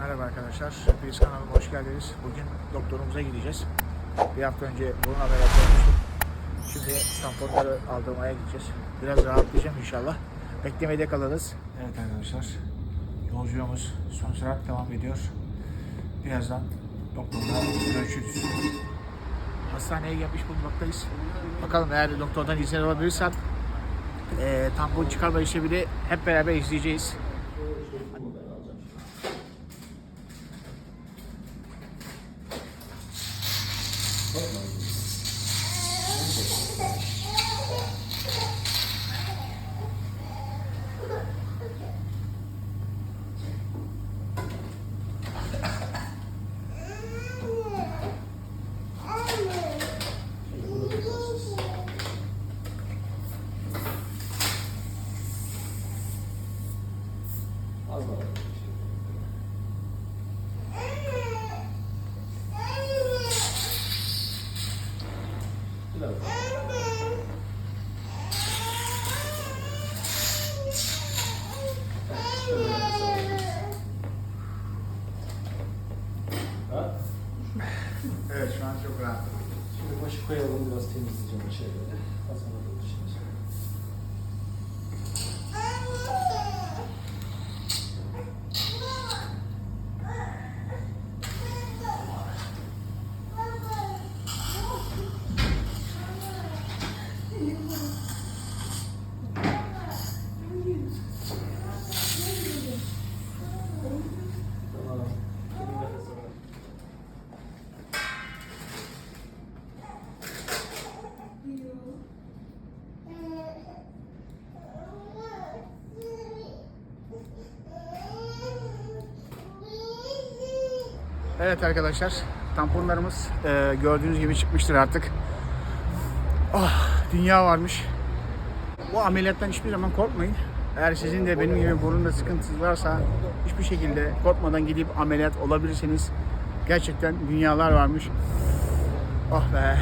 Merhaba arkadaşlar. Biz kanalıma hoş geldiniz. Bugün doktorumuza gideceğiz. Bir hafta önce burun ameliyatı olmuştum. Şimdi tamponları aldırmaya gideceğiz. Biraz rahatlayacağım inşallah. Beklemede kalırız. Evet arkadaşlar. Yolculuğumuz son sürat devam ediyor. Birazdan doktorla görüşürüz. Hastaneye gelmiş bulunmaktayız. Bakalım eğer doktordan izin alabilirsem eee tampon çıkarma işlemini hep beraber izleyeceğiz. Az Ha? Evet şu an çok rahat. Şimdi başı koyalım biraz temizleyeceğim şeyleri. Az sonra Evet arkadaşlar, tamponlarımız e, gördüğünüz gibi çıkmıştır artık. Ah, dünya varmış. Bu ameliyattan hiçbir zaman korkmayın. Eğer sizin de benim gibi burunda sıkıntınız varsa hiçbir şekilde korkmadan gidip ameliyat olabilirseniz gerçekten dünyalar varmış. Oh be.